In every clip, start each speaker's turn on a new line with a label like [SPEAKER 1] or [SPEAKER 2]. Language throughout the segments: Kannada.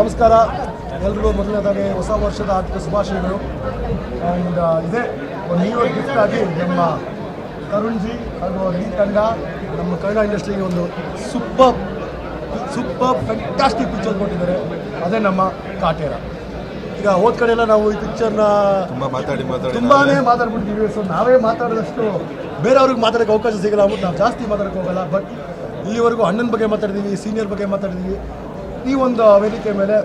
[SPEAKER 1] ನಮಸ್ಕಾರ. ಎಲ್ರಿಗೂ ಮೊದಲನೇದಾಗಿ ಹೊಸ ವರ್ಷದ ಆರ್ಥಿಕ ಶುಭಾಶಯಗಳು. ಆ್ಯಂಡ್ ಇದೇ ಒಂದು ನ್ಯೂ ಇಯರ್ ಗಿಫ್ಟ್ ಆಗಿ ನಮ್ಮ ತರುಣ್ ಜಿ ಹಾಗೂ ಈ ತಂಡ ನಮ್ಮ ಕನ್ನಡ ಇಂಡಸ್ಟ್ರಿಗೆ ಒಂದು ಸೂಪರ್ ಸೂಪರ್ ಫ್ಯಾಂಟಾಸ್ಟಿಕ್ ಪಿಕ್ಚರ್ ಕೊಟ್ಟಿದ್ದಾರೆ. ಅದೇ ನಮ್ಮ ಕಾಟೇರ. ಈಗ ಹೋದ ಕಡೆ ಎಲ್ಲ ನಾವು ಈ ಪಿಕ್ಚರ್ನ
[SPEAKER 2] ತುಂಬಾ ಮಾತಾಡಿ ಮಾತಾಡಿ
[SPEAKER 1] ತುಂಬಾನೇ ಮಾತಾಡ್ಬಿಟ್ಟಿದ್ದೀವಿ. ಸೊ ನಾವೇ ಮಾತಾಡಿದಷ್ಟು ಬೇರೆಯವ್ರಿಗೆ ಮಾತಾಡೋಕ್ಕೆ ಅವಕಾಶ ಸಿಗಲ್ಲ. ಅಂದ್ಬಿಟ್ಟು ನಾವು ಜಾಸ್ತಿ ಮಾತಾಡೋಕ್ಕೆ ಹೋಗಲ್ಲ. ಬಟ್ ಇಲ್ಲಿವರೆಗೂ ಅಣ್ಣನ ಬಗ್ಗೆ ಮಾತಾಡಿದ್ದೀವಿ ಸೀನಿಯರ್ ಬಗ್ಗೆ ಮಾತಾಡಿದ್ದೀವಿ ಈ ಒಂದು ವೇದಿಕೆ ಮೇಲೆ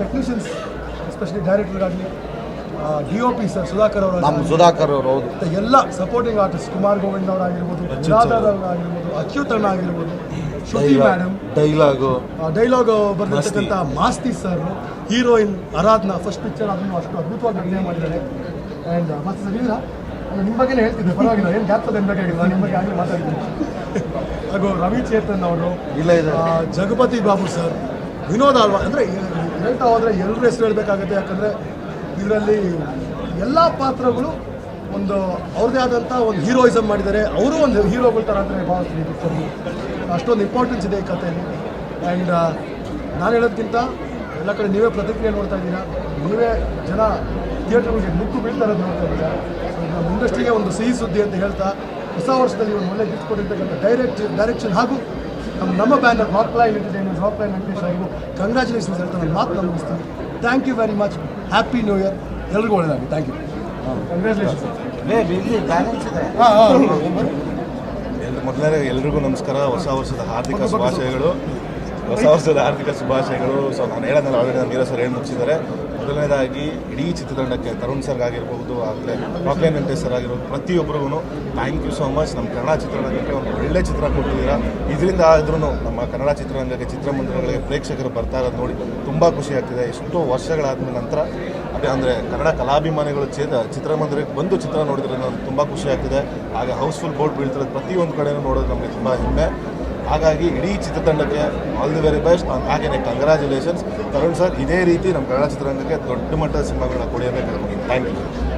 [SPEAKER 1] technicians especially ಡೈರೆಕ್ಟರ್ಗಾಗಲಿ D O P sir Sudhakar
[SPEAKER 3] ನಮ್ಮ
[SPEAKER 1] ಅವರು
[SPEAKER 3] ಸುಧಾಕರ್ ಅವರು ಹೌದು.
[SPEAKER 1] ಮತ್ತು ಎಲ್ಲ ಸಪೋರ್ಟಿಂಗ್ ಆರ್ಟಿಸ್ಟ್ ಕುಮಾರ್ ಗೋವಿಂದ್ ಅವರಾಗಿರ್ಬೋದು ಆಗಿರ್ಬೋದು ಅಚ್ಯುತ್ ಅಣ್ಣ ಆಗಿರ್ಬೋದು Shruti madam
[SPEAKER 3] dialogue.
[SPEAKER 1] Dialogue ಬರೆದಿರ್ತಕ್ಕಂಥ Masti. Sir heroine Aradhana first picture ಅದನ್ನು ಅಷ್ಟು ಅದ್ಭುತವಾಗಿ ಅಭಿನಯ ಮಾಡಿದ್ದಾರೆ. ಆ್ಯಂಡ್ ಮತ್ತೆ ಸರ್ ಇಲ್ಲ ನಿಮ್ಮ ಬಗ್ಗೆ ಹೇಳ್ತಿದ್ದೆ ಪರವಾಗಿಲ್ಲ ಏನು ಗ್ಯಾಪ್ ಏನು ಬೇಕಾಗಿಲ್ಲ ನಿಮ್ಮ ಬಗ್ಗೆ ಆಗಲೇ ಮಾತಾಡ್ತೀನಿ ಹಾಗೂ ರವಿ ಚೇತನ್ ಅವರು
[SPEAKER 3] ಇಲ್ಲ
[SPEAKER 1] ಜಗಪತಿ ಬಾಬು ಸರ್ ವಿನೋದ್ ಅಲ್ವಾ? ಅಂದರೆ ಹೇಳ್ತಾ ಹೋದರೆ ಎಲ್ಲರೂ ಹೆಸರು ಹೇಳಬೇಕಾಗುತ್ತೆ, ಯಾಕಂದರೆ ಇದರಲ್ಲಿ ಎಲ್ಲ ಪಾತ್ರಗಳು ಒಂದು ಅವ್ರದ್ದೇ ಆದಂಥ ಒಂದು ಹೀರೋಯಿಸಮ್ ಮಾಡಿದ್ದಾರೆ. ಅವರು ಒಂದು ಹೀರೋಗಳ ಥರ ಅಂದರೆ ಭಾವಿಸ್ತೀನಿ ಪಿಕ್ಚರ್ಗೆ ಅಷ್ಟೊಂದು ಇಂಪಾರ್ಟೆನ್ಸ್ ಇದೆ ಈ ಕಥೆಯಲ್ಲಿ. ಆ್ಯಂಡ್ ನಾನು ಹೇಳೋದಕ್ಕಿಂತ ಎಲ್ಲ ಕಡೆ ನೀವೇ ಪ್ರತಿಕ್ರಿಯೆ ನೋಡ್ತಾ ಇದ್ದೀರಾ? ನೀವೇ ಜನ ಥಿಯೇಟರ್ಗಳಿಗೆ ಮುಕ್ಕು ಬೀಳ್ತಾ ಇರೋದು ನೋಡ್ತಾ ಇದ್ದೀರಾ? ನಮ್ಮ ಇಂಡಸ್ಟ್ರಿಗೆ ಒಂದು ಸಿಹಿ ಸುದ್ದಿ ಅಂತ ಹೇಳ್ತಾ ಹೊಸ ವರ್ಷದಲ್ಲಿ ಒಂದು ಒಳ್ಳೆ ಗಿಫ್ಟ್ ಕೊಟ್ಟಿರ್ತಕ್ಕಂಥ ಡೈರೆಕ್ಟ್ ಡೈರೆಕ್ಷನ್ ಹಾಗೂ ನಮ್ಮ ನಮ್ಮ banner Rockline entertainment Rockline Venkatesh ಅವರಿಗೂ ಕಂಗ್ರ್ಯಾಚುಲೇಷನ್ಸ್ ಹೇಳ್ತಾ ನಾನು ಮಾತು ಮುಗಿಸ್ತೀನಿ thank you very much happy new year ಎಲ್ರಿಗೂ ಒಳ್ಳೆಯದಾಗಿ ಥ್ಯಾಂಕ್ ಯು ಕಂಗ್ರ್ಯಾಚುಲೇಷನ್ಸ್
[SPEAKER 2] ಮೊದಲೇ ಎಲ್ರಿಗೂ ನಮಸ್ಕಾರ. ಹೊಸ ವರ್ಷದ ಹಾರ್ದಿಕ ಶುಭಾಶಯಗಳು. ಹೊಸ ವರ್ಷದ ಆರ್ಥಿಕ ಶುಭಾಶಯಗಳು. ಸೊ ನಾನು ಹೇಳೋದಲ್ಲ ಆಲ್ರೆಡಿ ನೀರಜ್ ಸರ್ ಏನು ಮುಗಿಸಿದ್ದಾರೆ ಮೊದಲನೇದಾಗಿ ಇಡೀ ಚಿತ್ರತಂಡಕ್ಕೆ ತರುಣ್ ಸರ್ ಆಗಿರ್ಬೋದು, ಆಗಲೇ ರಾಕ್ಲೈನ್ ವೆಂಕಟೇಶ್ ಸರ್ ಆಗಿರ್ಬೋದು ಪ್ರತಿಯೊಬ್ಬರಿಗೂ ಥ್ಯಾಂಕ್ ಯು ಸೋ ಮಚ್ ನಮ್ಮ ಕನ್ನಡ ಚಿತ್ರರಂಗಕ್ಕೆ ಒಂದು ಒಳ್ಳೆ ಚಿತ್ರ ಕೊಟ್ಟಿದ್ದೀರಾ. ಇದರಿಂದ ಆದ್ರೂ ನಮ್ಮ ಕನ್ನಡ ಚಿತ್ರರಂಗಕ್ಕೆ ಚಿತ್ರಮಂದಿರಗಳಿಗೆ ಪ್ರೇಕ್ಷಕರು ಬರ್ತಾ ಇರೋದು ನೋಡಿ ತುಂಬ ಖುಷಿ ಆಗ್ತಿದೆ. ಎಷ್ಟೋ ವರ್ಷಗಳಾದ ನಂತರ ಅದೇ ಅಂದರೆ ಕನ್ನಡ ಕಲಾಭಿಮಾನಿಗಳು ಚೇತ ಚಿತ್ರಮಂದಿರಕ್ಕೆ ಬಂದು ಚಿತ್ರ ನೋಡಿದ್ರೆ ನನಗೆ ತುಂಬ ಖುಷಿ ಆಗ್ತಿದೆ. ಹಾಗೆ ಹೌಸ್ಫುಲ್ ಬೋರ್ಡ್ ಬೀಳ್ತಿರೋದು ಪ್ರತಿಯೊಂದು ಕಡೆಯೂ ನೋಡೋದು ನಮಗೆ ತುಂಬ ಹೆಮ್ಮೆ. ಹಾಗಾಗಿ ಇಡೀ ಚಿತ್ರತಂಡಕ್ಕೆ ಆಲ್ ದಿ ವೆರಿ ಬೆಸ್ಟ್. ಹಾಗೆಯೇ ಕಂಗ್ರ್ಯಾಚುಲೇಷನ್ಸ್ ತರುಣ್ ಸರ್, ಇದೇ ರೀತಿ ನಮ್ಮ ಕನ್ನಡ ಚಿತ್ರರಂಗಕ್ಕೆ ದೊಡ್ಡ ಮಟ್ಟದ ಸಿನಿಮಾಗಳನ್ನ ಕೊಡಿಯಬೇಕು ಥ್ಯಾಂಕ್ ಯು